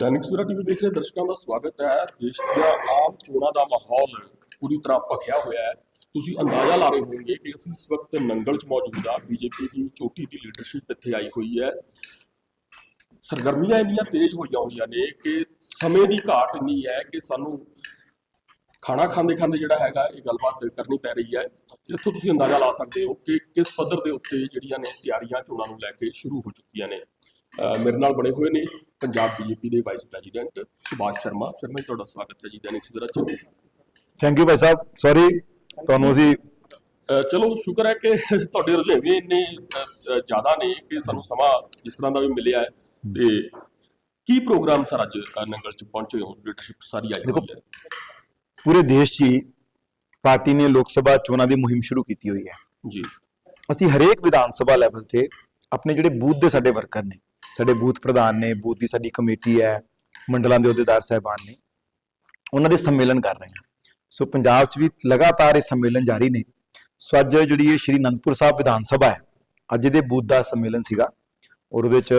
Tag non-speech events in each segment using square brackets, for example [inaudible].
Dainik Savera TV ਦੇਖ ਰਹੇ ਦਰਸ਼ਕਾਂ ਦਾ ਸਵਾਗਤ ਹੈ। ਦੇਸ਼ ਦੀਆਂ ਆਮ ਚੋਣਾਂ ਦਾ ਮਾਹੌਲ ਪੂਰੀ ਤਰ੍ਹਾਂ ਭਖਿਆ ਹੋਇਆ ਹੈ। ਤੁਸੀਂ ਅੰਦਾਜ਼ਾ ਲਾ ਰਹੇ ਹੋਵੋਗੇ ਕਿ ਅਸੀਂ ਇਸ ਵਕਤ ਨੰਗਲ 'ਚ ਮੌਜੂਦ ਹਾਂ। ਬੀਜੇਪੀ ਦੀ ਚੋਟੀ ਦੀ ਲੀਡਰਸ਼ਿਪ ਇੱਥੇ ਆਈ ਹੋਈ ਹੈ। ਸਰਗਰਮੀਆਂ ਇੰਨੀਆਂ ਤੇਜ਼ ਹੋਈਆਂ ਹੋਈਆਂ ਨੇ ਕਿ ਸਮੇਂ ਦੀ ਘਾਟ ਇੰਨੀ ਹੈ ਕਿ ਸਾਨੂੰ ਖਾਣਾ ਖਾਂਦੇ ਖਾਂਦੇ ਜਿਹੜਾ ਹੈਗਾ ਇਹ ਗੱਲਬਾਤ ਕਰਨੀ ਪੈ ਰਹੀ ਹੈ। ਇੱਥੋਂ ਤੁਸੀਂ ਅੰਦਾਜ਼ਾ ਲਾ ਸਕਦੇ ਹੋ ਕਿ ਕਿਸ ਪੱਧਰ ਦੇ ਉੱਤੇ ਜਿਹੜੀਆਂ ਨੇ ਤਿਆਰੀਆਂ ਚੋਣਾਂ ਨੂੰ ਲੈ ਕੇ ਸ਼ੁਰੂ ਹੋ ਚੁੱਕੀਆਂ ਨੇ। ਮੇਰੇ ਨਾਲ ਬਣੇ ਹੋਏ ਨੇ ਪੰਜਾਬ ਬੀਜੇਪੀ ਦੇ ਵਾਈਸ ਪ੍ਰੈਜ਼ੀਡੈਂਟ ਸੁਭਾਸ਼ ਸ਼ਰਮਾ। ਸ਼ਰਮਾ ਜੀ ਤੁਹਾਡਾ ਸਵਾਗਤ ਹੈ ਜੀ ਦੈਨਿਕ ਸਵੇਰਾ ਚ। Thank you Bhai Sahib. Sorry ਤੁਹਾਨੂੰ ਅਸੀਂ ਚਲੋ ਸ਼ੁਕਰ ਹੈ ਕਿ ਤੁਹਾਡੇ ਰੁਝੇਵੇਂ ਇੰਨੇ ਅਹ, ਅਹ, ਜ਼ਿਆਦਾ ਨੇ ਕਿ ਸਾਨੂੰ ਸਮਾਂ ਜਿਸ ਤਰ੍ਹਾਂ ਦਾ ਵੀ ਮਿਲਿਆ ਹੈ। ਤੇ ਕੀ ਪ੍ਰੋਗਰਾਮ ਸਰ ਅੱਜ ਨੰਗਲ ਚ ਪਹੁੰਚੇ ਹੋ? ਲੀਡਰਸ਼ਿਪ ਸਾਰੀ ਆਈ ਦੇਖੋ, ਹੋਈ ਹੈ। ਪੂਰੇ ਦੇਸ਼ 'ਚ ਪਾਰਟੀ ਨੇ ਲੋਕ ਸਭਾ ਚੋਣਾਂ ਦੀ ਮੁਹਿੰਮ ਸ਼ੁਰੂ ਕੀਤੀ ਹੋਈ ਹੈ। ਜੀ। ਅਸੀਂ ਹਰੇਕ ਵਿਧਾਨ ਸਭਾ ਲੈਵਲ ਤੇ ਆਪਣੇ ਜਿਹੜੇ ਬੂਥ ਦੇ ਸਾਡੇ ਵਰਕਰ ਨੇ ਸਾਡੇ ਬੂਥ ਪ੍ਰਧਾਨ ਨੇ ਬੂਥ ਦੀ ਸਾਡੀ ਕਮੇਟੀ ਹੈ ਮੰਡਲਾਂ ਦੇ ਅਹੁਦੇਦਾਰ ਸਹਿਬਾਨ ਨੇ ਉਹਨਾਂ ਦੇ ਸੰਮੇਲਨ ਕਰ ਰਹੇ ਹਾਂ। ਸੋ ਪੰਜਾਬ 'ਚ ਵੀ ਲਗਾਤਾਰ ਇਹ ਸੰਮੇਲਨ ਜਾਰੀ ਨੇ। ਸੋ ਅੱਜ ਜਿਹੜੀ ਇਹ ਸ਼੍ਰੀ ਅਨੰਦਪੁਰ ਸਾਹਿਬ ਵਿਧਾਨ ਸਭਾ ਹੈ ਅੱਜ ਦੇ ਬੂਥ ਦਾ ਸੰਮੇਲਨ ਸੀਗਾ ਔਰ ਉਹਦੇ 'ਚ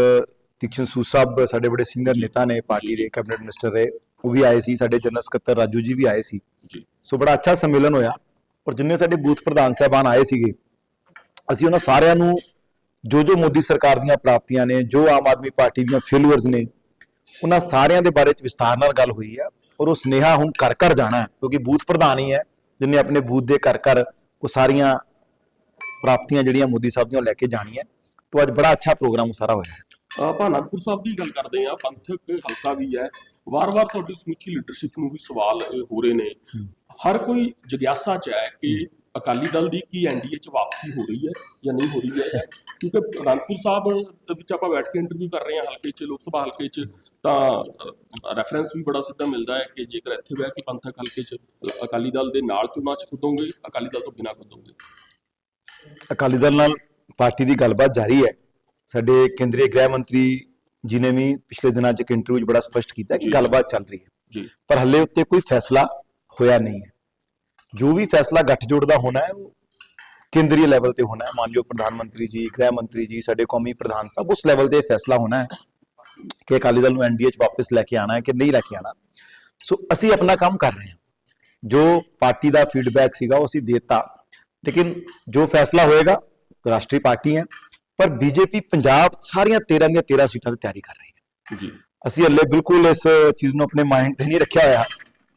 ਤੀਕਸ਼ਣ ਸੂਦ ਸਾਹਿਬ ਸਾਡੇ ਬੜੇ ਸੀਨੀਅਰ ਨੇਤਾ ਨੇ ਪਾਰਟੀ ਦੇ ਕੈਬਨਿਟ ਮਿਨਿਸਟਰ ਰਹੇ ਉਹ ਵੀ ਆਏ ਸੀ ਸਾਡੇ ਜਨਰਲ ਸਕੱਤਰ ਰਾਜੂ ਜੀ ਵੀ ਆਏ ਸੀ। ਜੀ। ਸੋ ਬੜਾ ਅੱਛਾ ਸੰਮੇਲਨ ਹੋਇਆ ਔਰ ਜਿੰਨੇ ਸਾਡੇ ਬੂਥ ਪ੍ਰਧਾਨ ਸਾਹਿਬਾਨ ਆਏ ਸੀਗੇ ਅਸੀਂ ਉਹਨਾਂ ਸਾਰਿਆਂ ਨੂੰ ਜੋ ਜੋ ਮੋਦੀ ਸਰਕਾਰ ਦੀਆਂ ਪ੍ਰਾਪਤੀਆਂ ਨੇ ਜੋ ਆਮ ਆਦਮੀ ਪਾਰਟੀ ਦੀਆਂ ਫੇਲੂਅਰਸ ਨੇ ਉਹਨਾਂ ਸਾਰਿਆਂ ਦੇ ਬਾਰੇ ਚ ਵਿਸਤਾਰ ਨਾਲ ਗੱਲ ਹੋਈ ਹੈ ਔਰ ਉਹ ਸੁਨੇਹਾ ਹੁਣ ਘਰ ਘਰ ਜਾਣਾ ਹੈ ਕਿਉਂਕਿ ਬੂਥ ਪ੍ਰਧਾਨ ਹੀ ਹੈ ਜਿਨੇ ਆਪਣੇ ਬੂਥ ਦੇ ਘਰ ਘਰ ਉਹ ਸਾਰੀਆਂ ਪ੍ਰਾਪਤੀਆਂ ਜਿਹੜੀਆਂ ਮੋਦੀ ਸਾਹਿਬ ਦੀਆਂ ਲੈ ਕੇ ਜਾਣੀਆਂ ਤੋਂ ਅੱਜ ਬੜਾ ਅੱਛਾ ਪ੍ਰੋਗਰਾਮ ਸਾਰਾ ਹੋਇਆ ਹੈ। ਅਨੰਦਪੁਰ ਸਾਹਿਬ ਦੀ ਗੱਲ ਕਰਦੇ ਹਾਂ ਪੰਥਕ ਹਲਕਾ ਵੀ ਹੈ। ਵਾਰ-ਵਾਰ ਤੁਹਾਡੀ ਸਮੁੱਚੀ ਲੀਡਰਸ਼ਿਪ ਨੂੰ ਵੀ ਸਵਾਲ ਹੋ ਰਹੇ ਨੇ। ਹਰ ਕੋਈ ਜਿਗਿਆਸਾ ਚ ਹੈ ਕਿ ਅਕਾਲੀ ਦਲ ਦੀ ਕੀ ਐਨਡੀਏ ਚ ਵਾਪਸੀ ਹੋ ਰਹੀ ਹੈ ਜਾਂ ਨਹੀਂ ਹੋ ਰਹੀ ਹੈ? ਕਿਉਂਕਿ ਅਨੰਦਪੁਰ ਸਾਹਿਬ ਵਿੱਚ ਆਪਾਂ ਬੈਠ ਕੇ ਇੰਟਰਵਿਊ ਕਰ ਰਹੇ ਹਾਂ ਹਲਕੇ ਚ ਲੋਕ ਸਭਾ ਹਲਕੇ ਚ ਤਾਂ ਰੈਫਰੈਂਸ ਵੀ ਬੜਾ ਸਿੱਧਾ ਮਿਲਦਾ ਹੈ ਕਿ ਜੇਕਰ ਇੱਥੇ ਬਹਿ ਕੇ ਪੰਥਕ ਹਲਕੇ ਚ ਅਕਾਲੀ ਦਲ ਦੇ ਨਾਲ ਚੁਣਾਵ ਚ ਕੁੱਦੋਗੇ ਅਕਾਲੀ ਦਲ ਤੋਂ ਬਿਨਾਂ ਕੁੱਦੋਗੇ? ਅਕਾਲੀ ਦਲ ਨਾਲ ਪਾਰਟੀ ਦੀ ਗੱਲਬਾਤ ਜਾਰੀ ਹੈ। ਸਾਡੇ ਕੇਂਦਰੀ ਗ੍ਰਹਿ ਮੰਤਰੀ ਜੀ ਨੇ ਵੀ ਪਿਛਲੇ ਦਿਨਾਂ 'ਚ ਇੱਕ ਇੰਟਰਵਿਊ 'ਚ ਬੜਾ ਸਪਸ਼ਟ ਕੀਤਾ ਕਿ। ਗੱਲਬਾਤ ਚੱਲ ਰਹੀ ਹੈ। ਜੀ। ਪਰ ਹੱਲੇ ਉੱਤੇ ਕੋਈ ਫੈਸਲਾ ਹੋਇਆ ਨਹੀਂ ਹੈ। ਜੋ ਵੀ ਫੈਸਲਾ ਗੱਠਜੋੜ ਦਾ ਹੋਣਾ ਹੈ ਉਹ ਕੇਂਦਰੀ ਲੈਵਲ ਤੇ ਹੋਣਾ ਹੈ। ਮਾਨਯੋਗ ਪ੍ਰਧਾਨ ਮੰਤਰੀ ਜੀ ਗ੍ਰਹਿ ਮੰਤਰੀ ਜੀ ਸਾਡੇ ਕੌਮੀ ਪ੍ਰਧਾਨ ਸਾਹਿਬ ਉਸ ਲੈਵਲ ਤੇ ਫੈਸਲਾ ਹੋਣਾ ਹੈ ਕਿ ਅਕਾਲੀ ਦਲ ਨੂੰ ਐਨਡੀਏ 'ਚ ਵਾਪਸ ਲੈ ਕੇ ਆਣਾ ਹੈ ਕਿ ਨਹੀਂ ਲੈ ਕੇ ਆਣਾ। ਸੋ ਅਸੀਂ ਆਪਣਾ ਕੰਮ ਕਰ ਰਹੇ ਹਾਂ। ਜੋ ਪਾਰਟੀ ਦਾ ਫੀਡਬੈਕ ਸੀਗਾ ਉਹ ਅਸੀਂ ਦੇਤਾ। ਲੇਕਿਨ ਜੋ ਫੈਸਲਾ ਹੋਏਗਾ ਰਾਸ਼ਟਰੀ ਪਾਰਟੀ ਹੈ ਪਰ ਬੀਜੇਪੀ ਪੰਜਾਬ ਸਾਰੀਆਂ 13 ਦੀਆਂ 13 ਸੀਟਾਂ ਦੀ ਤਿਆਰੀ ਕਰ ਰਹੀ ਹੈ। ਜੀ। ਅਸੀਂ ਹੱਲੇ ਬਿਲਕੁਲ ਇਸ ਚੀਜ਼ ਨੂੰ ਆਪਣੇ ਮਾਈਂਡ ਤੇ ਨਹੀਂ ਰੱਖਿਆ ਹੋਇਆ।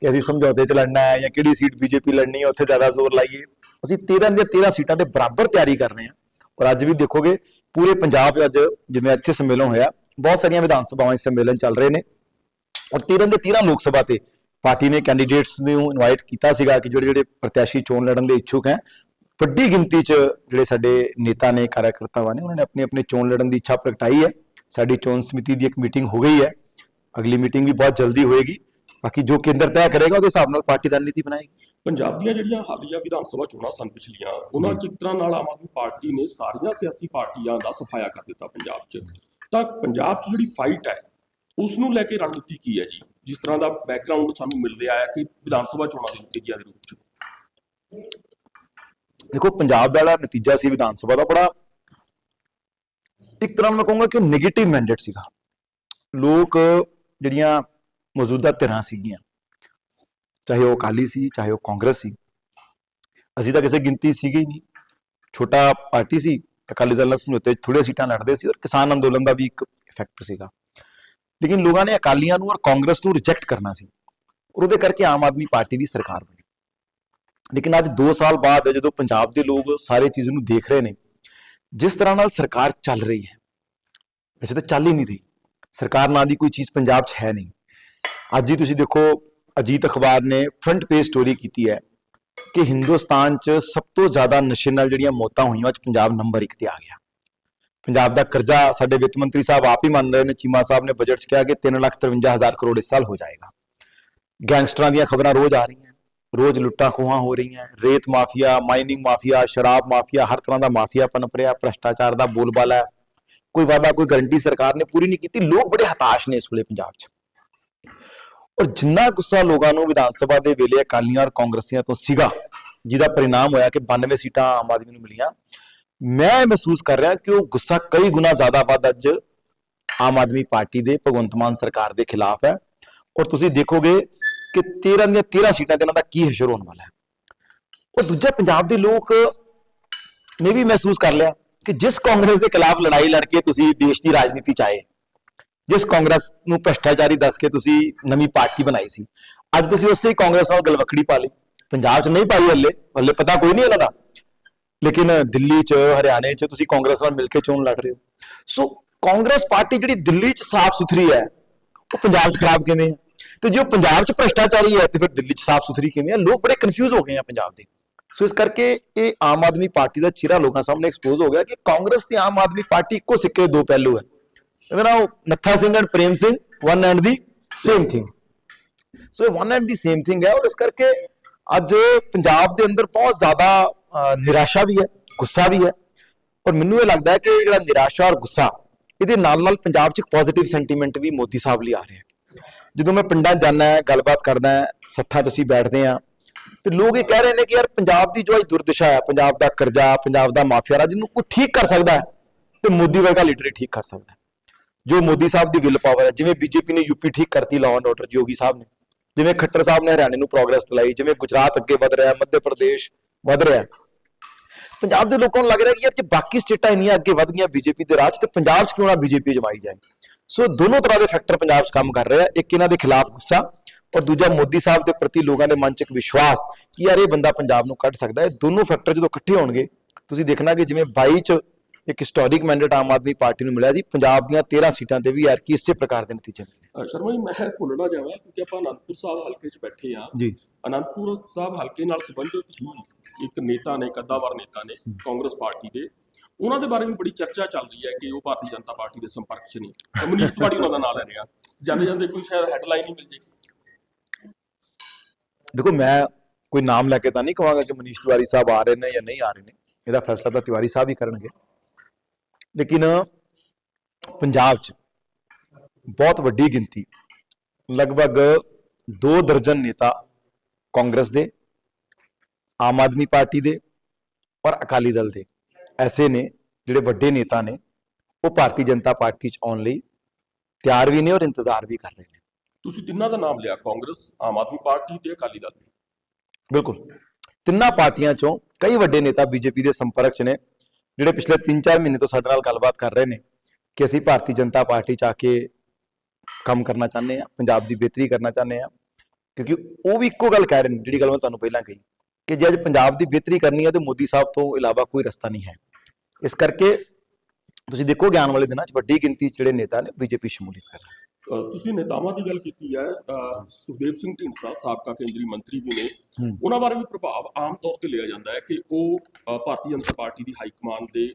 ਕਿ ਅਸੀਂ ਸਮਝੌਤੇ 'ਚ ਲੜਨਾ ਹੈ ਜਾਂ ਕਿਹੜੀ ਸੀਟ ਬੀਜੇਪੀ ਲੜਨੀ ਹੈ, ਉੱਥੇ ਜ਼ਿਆਦਾ ਜ਼ੋਰ ਲਾਈਏ। ਅਸੀਂ 13 ਦੀਆਂ 13 ਸੀਟਾਂ ਦੇ ਬਰਾਬਰ ਤਿਆਰੀ ਕਰ ਰਹੇ ਹਾਂ। ਔਰ ਅੱਜ ਵੀ ਦੇਖੋਗੇ, ਪੂਰੇ ਪੰਜਾਬ 'ਚ ਅੱਜ ਜਿਵੇਂ ਇੱਥੇ ਸੰਮੇਲਨ ਹੋਇਆ, ਬਹੁਤ ਸਾਰੀਆਂ ਵਿਧਾਨ ਸਭਾਵਾਂ 'ਚ ਸੰਮੇਲਨ ਚੱਲ ਰਹੇ ਨੇ। ਔਰ 13 ਦੇ 13 ਲੋਕ ਸਭਾ ਤੇ ਪਾਰਟੀ ਨੇ ਕੈਂਡੀਡੇਟਸ ਨੂੰ ਇਨਵਾਈਟ ਕੀਤਾ ਸੀਗਾ ਕਿ ਜਿਹੜੇ ਜਿਹੜੇ ਪ੍ਰਤਿਆਸ਼ੀ ਚੋਣ ਲੜਨ ਦੇ ਇੱਛੁਕ ਹੈ, ਵੱਡੀ ਗਿਣਤੀ 'ਚ ਜਿਹੜੇ ਸਾਡੇ ਨੇਤਾ ਨੇ, ਕਾਰਜਕਰਤਾਵਾਂ ਨੇ, ਉਹਨਾਂ ਨੇ ਆਪਣੀ ਆਪਣੀ ਚੋਣ ਲੜਨ ਦੀ ਇੱਛਾ ਪ੍ਰਗਟਾਈ ਹੈ। ਸਾਡੀ ਚੋਣ ਸਮਿਤੀ ਦੀ ਇੱਕ ਮੀਟਿੰਗ ਹੋ ਗਈ ਹੈ। ਅਗਲੀ ਮੀਟਿੰਗ ਵੀ ਬਹੁਤ ਜਲਦੀ ਹੋਏਗੀ। ਬਾਕੀ ਜੋ ਕੇਂਦਰ ਤੈਅ ਕਰੇਗਾ ਉਹਦੇ ਹਿਸਾਬ ਨਾਲ ਪਾਰਟੀ ਰਣਨੀਤੀ ਬਣਾਏਗੀ। ਪੰਜਾਬ ਦੀਆਂ ਜਿਹੜੀਆਂ ਹਾਲੀਆ ਵਿਧਾਨ ਸਭਾ ਚੋਣਾਂ ਸਨ ਪਿਛਲੀਆਂ ਉਹਨਾਂ ਚ ਤਰ੍ਹਾਂ ਨਾਲ ਆਮ ਆਦਮੀ ਪਾਰਟੀ ਨੇ ਸਾਰੀਆਂ ਸਿਆਸੀ ਪਾਰਟੀਆਂ ਦਾ ਸਫਾਇਆ ਕਰ ਦਿੱਤਾ ਪੰਜਾਬ 'ਚ। ਤਾਂ ਪੰਜਾਬ 'ਚ ਜਿਹੜੀ ਫਾਈਟ ਹੈ ਉਸ ਨੂੰ ਲੈ ਕੇ ਰਣਨੀਤੀ ਕੀ ਹੈ ਜੀ? ਜਿਸ ਤਰ੍ਹਾਂ ਦਾ ਬੈਕਗ੍ਰਾਉਂਡ ਸਾਨੂੰ ਮਿਲ ਰਿਹਾ ਹੈ ਕਿ ਵਿਧਾਨ ਸਭਾ ਚੋਣਾਂ ਦੇ ਨਤੀਜਿਆਂ ਦੇ ਰੂਪ 'ਚ। ਦੇਖੋ ਪੰਜਾਬ ਦਾ ਜਿਹੜਾ ਨਤੀਜਾ ਸੀ ਵਿਧਾਨ ਸਭਾ ਦਾ ਬੜਾ ਇੱਕ ਤਰ੍ਹਾਂ ਮੈਂ ਕਹੂੰਗਾ ਕਿ 네ਗੇਟਿਵ ਮੈਂਡੇਟ ਸੀਗਾ। ਲੋਕ ਜਿਹੜੀਆਂ ਮੌਜੂਦਾ ਧਿਰਾਂ ਸੀਗੀਆਂ। ਚਾਹੇ ਉਹ ਅਕਾਲੀ ਸੀ, ਚਾਹੇ ਉਹ ਕਾਂਗਰਸ ਸੀ। ਅਸੀਂ ਤਾਂ ਕਿਸੇ ਗਿਣਤੀ ਸੀਗੀ ਨਹੀਂ। ਛੋਟਾ ਪਾਰਟੀ ਸੀ, ਅਕਾਲੀ ਦਲ ਨਾਲ ਸਮਝੌਤੇ ਥੋੜ੍ਹੀਆਂ ਸੀਟਾਂ ਲੜਦੇ ਸੀ ਔਰ ਕਿਸਾਨ ਅੰਦੋਲਨ ਦਾ ਵੀ ਇੱਕ ਫੈਕਟਰ ਸੀਗਾ। ਲੇਕਿਨ ਲੋਕਾਂ ਨੇ ਅਕਾਲੀਆਂ ਨੂੰ ਔਰ ਕਾਂਗਰਸ ਨੂੰ ਰਿਜੈਕਟ ਕਰਨਾ ਸੀ ਔਰ ਉਹਦੇ ਕਰਕੇ ਆਮ ਆਦਮੀ ਪਾਰਟੀ ਦੀ ਸਰਕਾਰ ਬਣੀ। ਲੇਕਿਨ ਅੱਜ 2 ਸਾਲ ਬਾਅਦ ਜਦੋਂ ਪੰਜਾਬ ਦੇ ਲੋਕ ਸਾਰੇ ਚੀਜ਼ ਨੂੰ ਦੇਖ ਰਹੇ ਨੇ, ਜਿਸ ਤਰ੍ਹਾਂ ਨਾਲ ਸਰਕਾਰ ਚੱਲ ਰਹੀ ਹੈ, ਵੈਸੇ ਤਾਂ ਚੱਲ ਹੀ ਨਹੀਂ ਰਹੀ। ਸਰਕਾਰ ਨਾਂ ਦੀ ਕੋਈ ਚੀਜ਼ ਪੰਜਾਬ 'ਚ ਹੈ ਨਹੀਂ। ਅੱਜ ਹੀ ਤੁਸੀਂ ਦੇਖੋ ਅਜੀਤ ਅਖਬਾਰ ਨੇ ਫਰੰਟ ਪੇਜ ਸਟੋਰੀ ਕੀਤੀ ਹੈ ਕਿ ਹਿੰਦੁਸਤਾਨ 'ਚ ਸਭ ਤੋਂ ਜ਼ਿਆਦਾ ਨਸ਼ੇ ਨਾਲ ਜਿਹੜੀਆਂ ਮੌਤਾਂ ਹੋਈਆਂ, ਉਹ ਪੰਜਾਬ ਨੰਬਰ 1 ਤੇ ਆ ਗਿਆ। ਪੰਜਾਬ ਦਾ ਕਰਜ਼ਾ ਸਾਡੇ ਵਿੱਤ ਮੰਤਰੀ ਸਾਹਿਬ ਆਪ ਹੀ ਮੰਨ ਰਹੇ ਨੇ, ਚੀਮਾ ਸਾਹਿਬ ਨੇ ਬਜਟ 'ਚ ਕਿਹਾ ਕਿ 353000 ਕਰੋੜ ਇਸ ਸਾਲ ਹੋ ਜਾਏਗਾ। ਗੈਂਗਸਟਰਾਂ ਦੀਆਂ ਖਬਰਾਂ ਰੋਜ਼ ਆ ਰਹੀਆਂ, ਰੋਜ਼ ਲੁੱਟਾਂ ਖੋਹਾਂ ਹੋ ਰਹੀਆਂ, ਰੇਤ ਮਾਫੀਆ ਮਾਈਨਿੰਗ ਮਾਫੀਆ, ਸ਼ਰਾਬ ਮਾਫੀਆ, ਹਰ ਤਰ੍ਹਾਂ ਦਾ ਮਾਫੀਆ ਪਨਪ ਰਿਹਾ, ਭ੍ਰਸ਼ਟਾਚਾਰ ਦਾ ਬੋਲਬਾਲਾ। ਹੈ। ਕੋਈ ਵਾਅਦਾ, ਕੋਈ ਗਾਰੰਟੀ ਸਰਕਾਰ ਨੇ ਪੂਰੀ ਨਹੀਂ ਕੀਤੀ, ਲੋਕ ਬੜੇ ਹਤਾਸ਼ ਨੇ ਇਸ ਵੇਲੇ ਪੰਜਾਬ 'ਚ। ਔਰ ਜਿੰਨਾ ਗੁੱਸਾ ਲੋਕਾਂ ਨੂੰ ਵਿਧਾਨ ਸਭਾ ਦੇ ਵੇਲੇ ਅਕਾਲੀਆਂ ਔਰ ਕਾਂਗਰਸੀਆਂ ਤੋਂ ਸੀਗਾ, ਜਿਹਦਾ ਪਰਿਣਾਮ ਹੋਇਆ ਕਿ 92 ਸੀਟਾਂ ਆਮ ਆਦਮੀ ਨੂੰ ਮਿਲੀਆਂ, ਮੈਂ ਮਹਿਸੂਸ ਕਰ ਰਿਹਾ ਕਿ ਉਹ ਗੁੱਸਾ ਕਈ ਗੁਣਾ ਜ਼ਿਆਦਾ ਵੱਧ ਅੱਜ ਆਮ ਆਦਮੀ ਪਾਰਟੀ ਦੇ ਭਗਵੰਤ ਮਾਨ ਸਰਕਾਰ ਦੇ ਖਿਲਾਫ ਹੈ। ਔਰ ਤੁਸੀਂ ਦੇਖੋਗੇ ਕਿ 13 ਦੀਆਂ 13 ਸੀਟਾਂ ਤੇ ਇਹਨਾਂ ਦਾ ਕੀ ਹਸ਼ਰ ਹੋਣ ਵਾਲਾ ਹੈ। ਔਰ ਦੂਜਾ, ਪੰਜਾਬ ਦੇ ਲੋਕ ਨੇ ਵੀ ਮਹਿਸੂਸ ਕਰ ਲਿਆ ਕਿ ਜਿਸ ਕਾਂਗਰਸ ਦੇ ਖਿਲਾਫ ਲੜਾਈ ਲੜ ਕੇ ਤੁਸੀਂ ਦੇਸ਼ ਦੀ ਰਾਜਨੀਤੀ ਚ ਆਏ ਜਿਸ ਕਾਂਗਰਸ ਨੂੰ ਭ੍ਰਿਸ਼ਟਾਚਾਰੀ ਦੱਸ ਕੇ ਤੁਸੀਂ ਨਵੀਂ ਪਾਰਟੀ ਬਣਾਈ ਸੀ। ਅੱਜ ਤੁਸੀਂ ਉਸੇ ਕਾਂਗਰਸ ਨਾਲ ਗਲਵਕੜੀ ਪਾ ਲਈ। ਪੰਜਾਬ 'ਚ ਨਹੀਂ ਪਾਈ ਹੱਲੇ। ਹੱਲੇ ਪਤਾ ਕੋਈ ਨਹੀਂ ਇਹਨਾਂ ਦਾ। ਲੇਕਿਨ ਦਿੱਲੀ 'ਚ, ਹਰਿਆਣੇ 'ਚ ਤੁਸੀਂ ਕਾਂਗਰਸ ਨਾਲ ਮਿਲ ਕੇ ਚੋਣ ਲੜ ਰਹੇ ਹੋ। ਸੋ ਕਾਂਗਰਸ ਪਾਰਟੀ ਜਿਹੜੀ ਦਿੱਲੀ 'ਚ ਸਾਫ਼ ਸੁਥਰੀ ਹੈ, ਉਹ ਪੰਜਾਬ 'ਚ ਖਰਾਬ ਕਿਵੇਂ ਹੈ? ਤੇ ਜੋ ਪੰਜਾਬ 'ਚ ਭ੍ਰਿਸ਼ਟਾਚਾਰੀ ਹੈ, ਤੇ ਫਿਰ ਦਿੱਲੀ 'ਚ ਸਾਫ਼ ਸੁਥਰੀ ਕਿਵੇਂ ਹੈ? ਲੋਕ ਬੜੇ ਕਨਫਿਊਜ਼ ਹੋ ਗਏ ਆ ਪੰਜਾਬ ਦੇ। ਸੋ ਇਸ ਕਰਕੇ ਇਹ ਆਮ ਆਦਮੀ ਪਾਰਟੀ ਦਾ ਚਿਹਰਾ ਲੋਕਾਂ ਸਾਹਮਣੇ ਐਕਸਪੋਜ਼ ਹੋ ਗਿਆ ਕਿ ਕਾਂਗਰਸ ਤੇ ਆਮ ਆਦਮੀ ਪਾਰਟੀ ਇੱਕੋ ਸਿੱਕੇ ਦੇ ਦੋ ਪਹਿਲੂ ਹੈ ਇਹਦਾ ਨਾਮ Nattha Singh and Prem Singh one and the same thing so ਇਹ one and the same thing ਹੈ ਔਰ ਇਸ ਕਰਕੇ ਅੱਜ ਪੰਜਾਬ ਦੇ ਅੰਦਰ ਬਹੁਤ ਜ਼ਿਆਦਾ ਨਿਰਾਸ਼ਾ ਵੀ ਹੈ ਗੁੱਸਾ ਵੀ ਹੈ ਔਰ ਮੈਨੂੰ ਇਹ ਲੱਗਦਾ ਹੈ ਕਿ ਇਹ ਜਿਹੜਾ ਨਿਰਾਸ਼ਾ ਔਰ ਗੁੱਸਾ ਇਹਦੇ ਨਾਲ ਨਾਲ ਪੰਜਾਬ 'ਚ ਇੱਕ ਪੋਜ਼ਿਟਿਵ ਸੈਂਟੀਮੈਂਟ ਵੀ ਮੋਦੀ ਸਾਹਿਬ ਲਈ ਆ ਰਿਹਾ ਹੈ ਜਦੋਂ ਮੈਂ ਪਿੰਡਾਂ 'ਚ ਜਾਂਦਾ ਹੈ ਗੱਲਬਾਤ ਕਰਦਾ ਹੈ ਸੱਥਾਂ 'ਚ ਅਸੀਂ ਬੈਠਦੇ ਹਾਂ ਤੇ ਲੋਕ ਇਹ ਕਹਿ ਰਹੇ ਨੇ ਕਿ ਯਾਰ ਪੰਜਾਬ ਦੀ ਜੋ ਅੱਜ ਦੁਰਦਸ਼ਾ ਹੈ ਪੰਜਾਬ ਦਾ ਕਰਜ਼ਾ ਪੰਜਾਬ ਦਾ ਮਾਫੀਆ ਰਾਜ ਨੂੰ ਕੋਈ ਠੀਕ ਕਰ ਸਕਦਾ ਹੈ ਤੇ ਮੋਦੀ ਵਰਗਾ ਲੀਡਰ ਹੀ ਠੀਕ ਕਰ ਸਕਦਾ ਹੈ ਜੋ ਮੋਦੀ ਸਾਹਿਬ ਦੀ ਵਿਲ ਪਾਵਰ ਹੈ, ਜਿਵੇਂ ਬੀਜੇਪੀ ਨੇ ਯੂਪੀ ਠੀਕ ਕਰਤੀ law and order Yogi Sahib ਨੇ। ਜਿਵੇਂ ਖੱਟਰ ਸਾਹਿਬ ਨੇ ਹਰਿਆਣੇ ਨੂੰ ਪ੍ਰੋਗਰੈਸ ਦਿਲਾਈ, ਜਿਵੇਂ ਗੁਜਰਾਤ ਅੱਗੇ ਵਧ ਰਿਹਾ, ਮੱਧ ਪ੍ਰਦੇਸ਼ ਵਧ ਰਿਹਾ। ਪੰਜਾਬ ਦੇ ਲੋਕਾਂ ਨੂੰ ਲੱਗ ਰਿਹਾ ਕਿ ਯਾਰ ਜੇ ਬਾਕੀ ਸਟੇਟਾਂ ਇੰਨੀਆਂ ਅੱਗੇ ਵਧ ਗਈਆਂ ਬੀਜੇਪੀ ਦੇ ਰਾਜ ਤੇ ਪੰਜਾਬ 'ਚ ਕਿਉਂ ਨਾ ਬੀਜੇਪੀ ਜਮਾਈ ਜਾਏ? ਸੋ ਦੋਨੋਂ ਤਰ੍ਹਾਂ ਦੇ ਫੈਕਟਰ ਪੰਜਾਬ 'ਚ ਕੰਮ ਕਰ ਰਹੇ ਆ। ਇੱਕ ਇਹਨਾਂ ਦੇ ਖਿਲਾਫ ਗੁੱਸਾ ਔਰ ਦੂਜਾ ਮੋਦੀ ਸਾਹਿਬ ਦੇ ਪ੍ਰਤੀ ਲੋਕਾਂ ਦੇ ਮਨ 'ਚ ਇੱਕ ਵਿਸ਼ਵਾਸ ਕਿ ਯਾਰ ਇਹ ਬੰਦਾ ਪੰਜਾਬ ਨੂੰ ਕੱਢ ਸਕਦਾ ਹੈ। ਦੋਨੋਂ ਫੈਕਟਰ ਜਦੋਂ ਇਕੱਠੇ ਹੋਣਗੇ, ਤੁਸੀਂ ਦੇਖਣਾ ਕਿ ਜਿਵੇਂ 22 'ਚ ਇੱਕ historic mandate Aam Aadmi party ਨੂੰ ਮਿਲਿਆ ਸੀ। ਪੰਜਾਬ ਦੀਆਂ 13 ਸੀਟਾਂ ਤੇ ਵੀ ਯਾਰ ਕੀ ਇਸੇ ਪ੍ਰਕਾਰ ਦੇ ਨਤੀਜੇ ਮਿਲੇ। ਸ਼ਰਮਾ ਜੀ ਮੈਂ ਭੁੱਲਣਾ ਜਾਵਾਂ ਕਿਉਂਕਿ ਆਪਾਂ ਅਨੰਦਪੁਰ ਸਾਹਿਬ ਹਲਕੇ 'ਚ ਬੈਠੇ ਆ ਜੀ। ਅਨੰਦਪੁਰ ਸਾਹਿਬ ਹਲਕੇ ਨਾਲ ਸੰਬੰਧਿਤ ਇੱਕ ਨੇਤਾ ਨੇ ਕੱਦਾਵਰ ਨੇਤਾ ਨੇ ਕਾਂਗਰਸ ਪਾਰਟੀ ਦੇ। ਉਹਨਾਂ ਦੇ ਬਾਰੇ ਵੀ ਬੜੀ ਚਰਚਾ ਚੱਲ ਰਹੀ ਹੈ ਕਿ ਉਹ ਭਾਰਤੀ ਜਨਤਾ ਪਾਰਟੀ ਦੇ ਸੰਪਰਕ 'ਚ ਨਹੀਂ ਕਮਿਊਨਿਸਟ ਪਾਰਟੀ ਉਹਨਾਂ ਦਾ ਨਾਂ ਲੈ ਰਿਹਾ। ਜਾਂਦੇ ਜਾਂਦੇ ਕੋਈ ਸ਼ਾਇਦ ਹੈਡਲਾਈਨ ਹੀ ਮਿਲ ਜੇ। ਦੇਖੋ ਮੈਂ ਕੋਈ ਨਾਮ ਲੈ ਕੇ ਤਾਂ ਨਹੀਂ ਕਹਾਂਗਾ ਕਿ ਮਨੀਸ਼ ਤਿਵਾਰੀ ਸਾਹਿਬ ਆ ਰਹੇ ਨੇ ਜਾਂ ਨਹੀਂ ਆ ਰਹੇ ਨੇ। ਇਹਦਾ ਫੈਸਲਾ ਤਾਂ ਤਿਵਾਰੀ ਸਾਹਿਬ ਹੀ ਕਰਨਗੇ। ਲੇਕਿਨ ਪੰਜਾਬ 'ਚ ਬਹੁਤ ਵੱਡੀ ਗਿਣਤੀ ਲਗਭਗ 2 ਦਰਜਨ ਨੇਤਾ ਕਾਂਗਰਸ ਦੇ ਆਮ ਆਦਮੀ ਪਾਰਟੀ ਦੇ ਔਰ ਅਕਾਲੀ ਦਲ ਦੇ। ਐਸੇ ਨੇ ਜਿਹੜੇ ਵੱਡੇ ਨੇਤਾ ਨੇ ਉਹ ਭਾਰਤੀ ਜਨਤਾ ਪਾਰਟੀ 'ਚ ਆਉਣ ਲਈ ਤਿਆਰ ਵੀ ਨੇ ਔਰ ਇੰਤਜ਼ਾਰ ਵੀ ਕਰ ਰਹੇ ਨੇ। ਤੁਸੀਂ ਤਿੰਨਾਂ ਦਾ ਨਾਮ ਲਿਆ ਕਾਂਗਰਸ ਆਮ ਆਦਮੀ ਪਾਰਟੀ ਤੇ ਅਕਾਲੀ ਦਲ। ਬਿਲਕੁਲ। ਤਿੰਨਾਂ ਪਾਰਟੀਆਂ ਚੋਂ ਕਈ ਵੱਡੇ ਨੇਤਾ ਬੀਜੇਪੀ ਦੇ ਸੰਪਰਕ 'ਚ ਨੇ ਜਿਹੜੇ ਪਿਛਲੇ 3-4 ਮਹੀਨੇ ਤੋਂ ਸਾਡੇ ਨਾਲ ਗੱਲਬਾਤ ਕਰ ਰਹੇ ਨੇ ਕਿ ਅਸੀਂ ਭਾਰਤੀ ਜਨਤਾ ਪਾਰਟੀ 'ਚ ਆ ਕੇ ਕੰਮ ਕਰਨਾ ਚਾਹੁੰਦੇ ਆ ਪੰਜਾਬ ਦੀ ਬਿਹਤਰੀ ਕਰਨਾ ਚਾਹੁੰਦੇ ਆ ਕਿਉਂਕਿ ਉਹ ਵੀ ਇੱਕੋ ਗੱਲ ਕਹਿ ਰਹੇ ਨੇ, ਜਿਹੜੀ ਗੱਲ ਮੈਂ ਤੁਹਾਨੂੰ ਪਹਿਲਾਂ ਕਹੀ, ਕਿ ਜੇ ਅੱਜ ਪੰਜਾਬ ਦੀ ਬਿਹਤਰੀ ਕਰਨੀ ਹੈ ਤੇ ਮੋਦੀ ਸਾਹਿਬ ਤੋਂ ਇਲਾਵਾ ਕੋਈ ਰਸਤਾ ਨਹੀਂ ਹੈ। ਇਸ ਕਰਕੇ ਤੁਸੀਂ ਦੇਖੋਗੇ ਆਉਣ ਵਾਲੇ ਦਿਨਾਂ 'ਚ ਵੱਡੀ ਗਿਣਤੀ 'ਚ ਜਿਹੜੇ ਨੇਤਾ ਨੇ, ਬੀਜੇਪੀ ਸ਼ਮੂਲੀਅਤ ਕਰ ਰਹੇ ਨੇ। ਤੁਸੀਂ ਨੇਤਾਵਾਂ ਦੀ ਗੱਲ ਕੀਤੀ ਹੈ ਸੁਖਦੇਵ ਸਿੰਘ ਢੀਂਡਸਾ ਸਾਬਕਾ ਕੇਂਦਰੀ ਮੰਤਰੀ ਵੀ ਨੇ ਉਹਨਾਂ ਬਾਰੇ ਵੀ ਪ੍ਰਭਾਵ ਆਮ ਤੌਰ ਤੇ ਲਿਆ ਜਾਂਦਾ ਹੈ ਕਿ ਉਹ ਭਾਰਤੀ ਜਨਤਾ ਪਾਰਟੀ ਦੀ ਹਾਈ ਕਮਾਂਡ ਦੇ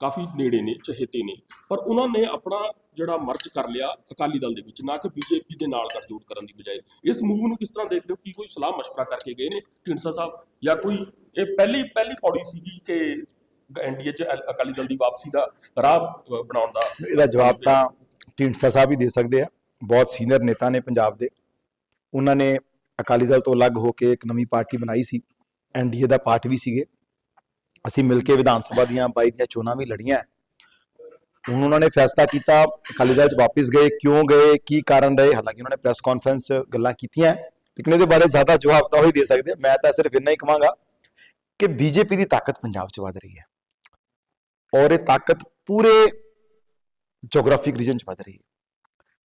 ਕਾਫੀ ਨੇੜੇ ਨੇ ਚਹੇਤੇ ਨੇ। ਪਰ ਉਹਨਾਂ ਨੇ ਆਪਣਾ ਜਿਹੜਾ ਮਰਚ ਕਰ ਲਿਆ ਅਕਾਲੀ ਦਲ ਦੇ ਵਿੱਚ ਨਾ ਕਿ ਬੀਜੇਪੀ ਦੇ ਨਾਲ ਗਠਜੋੜ ਕਰਨ ਦੀ ਬਜਾਏ। ਇਸ ਮੂਵ ਨੂੰ ਕਿਸ ਤਰ੍ਹਾਂ ਦੇਖ ਰਹੇ ਹੋ? ਕੀ ਕੋਈ ਸਲਾਹ مشਵਰਾ ਕਰਕੇ ਗਏ ਨੇ ਢਿੰਡਸਾ ਸਾਹਿਬ? ਜਾਂ ਕੋਈ ਇਹ ਪਹਿਲੀ ਪਹਿਲੀ ਪੌੜੀ ਸੀਗੀ ਕਿ ਐਨਡੀਏ ਚ ਅਕਾਲੀ ਦਲ ਦੀ ਵਾਪਸੀ ਦਾ ਰਾਹ ਬਣਾਉਣ ਦਾ ਇਹਦਾ ਜਵਾਬ ਤਾਂ ਢਿੰਡਸਾ ਸਾਹਿਬ ਹੀ ਦੇ ਸਕਦੇ ਆ। ਬਹੁਤ ਸੀਨੀਅਰ ਨੇਤਾ ਨੇ ਪੰਜਾਬ ਦੇ। ਉਹਨਾਂ ਨੇ ਅਕਾਲੀ ਦਲ ਤੋਂ ਅਲੱਗ ਹੋ ਕੇ ਇੱਕ ਨਵੀਂ ਪਾਰਟੀ ਬਣਾਈ ਸੀ। ਐਨਡੀਏ ਦਾ ਪਾਰਟ ਵੀ ਸੀਗੇ। ਅਸੀਂ ਮਿਲ ਕੇ ਵਿਧਾਨ ਸਭਾ ਦੀਆਂ 22 ਦੀਆਂ ਚੋਣਾਂ ਵੀ ਲੜੀਆਂ। ਹੁਣ ਉਹਨਾਂ ਨੇ ਫੈਸਲਾ ਕੀਤਾ, ਅਕਾਲੀ ਦਲ ਚ ਵਾਪਸ ਗਏ। ਕਿਉਂ ਗਏ? ਕੀ ਕਾਰਨ ਰਹੇ? ਹਾਲਾਂਕਿ ਉਹਨਾਂ ਨੇ ਪ੍ਰੈਸ ਕਾਨਫਰੰਸ 'ਚ ਗੱਲਾਂ ਕੀਤੀਆਂ। ਲੇਕਿਨ ਇਹਦੇ ਬਾਰੇ ਜ਼ਿਆਦਾ ਜਵਾਬ ਤਾਂ ਉਹੀ ਦੇ ਸਕਦੇ। ਮੈਂ ਤਾਂ ਸਿਰਫ ਇੰਨਾ ਹੀ ਕਹਾਂਗਾ ਕਿ ਬੀਜੇਪੀ ਦੀ ਤਾਕਤ ਪੰਜਾਬ 'ਚ ਵਧ ਰਹੀ ਹੈ। ਔਰ ਇਹ ਤਾਕਤ ਪੂਰੇ ਜੀਓਗ੍ਰਾਫਿਕ ਰੀਜਨ 'ਚ ਵਧ ਰਹੀ ਹੈ।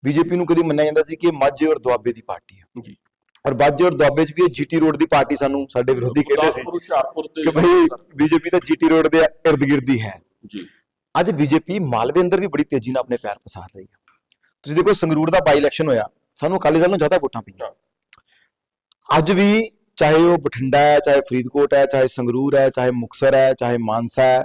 ਬੀਜੇਪੀ ਨੂੰ ਕਦੀ ਮੰਨਿਆ ਜਾਂਦਾ ਸੀ ਕਿ ਇਹ ਮਾਝੇ ਔਰ ਦੁਆਬੇ ਦੀ ਪਾਰਟੀ ਹੈ। ਜੀ। ਔਰ ਮਾਝੇ ਔਰ ਦੁਆਬੇ 'ਚ ਵੀ ਇਹ ਜੀਟੀ ਰੋਡ ਦੀ ਪਾਰਟੀ ਸਾਨੂੰ ਸਾਡੇ ਵਿਰੋਧੀ ਕਹਿੰਦੇ ਸੀ ਕਿ ਭਈ ਬੀਜੇਪੀ ਤਾਂ ਜੀਟੀ ਰੋਡ ਦੇ ਇਰਦ ਗਿਰਦ ਹੈ। ਜੀ। ਅੱਜ ਬੀਜੇਪੀ ਮਾਲਵੇ ਅੰਦਰ ਵੀ ਬੜੀ ਤੇਜ਼ੀ ਨਾਲ ਆਪਣੇ ਪੈਰ ਪਸਾਰ ਰਹੀ ਹੈ। ਤੁਸੀਂ ਦੇਖੋ ਸੰਗਰੂਰ ਦਾ ਬਾਈ ਇਲੈਕਸ਼ਨ ਹੋਇਆ ਸਾਨੂੰ ਅਕਾਲੀ ਦਲ ਨੂੰ ਜ਼ਿਆਦਾ ਵੋਟਾਂ ਪਈਆਂ। ਅੱਜ ਵੀ ਚਾਹੇ ਉਹ ਬਠਿੰਡਾ ਹੈ ਚਾਹੇ ਫਰੀਦਕੋਟ ਹੈ ਚਾਹੇ ਸੰਗਰੂਰ ਹੈ ਚਾਹੇ ਮੁਕਸਰ ਹੈ ਚਾਹੇ ਮਾਨਸਾ ਹੈ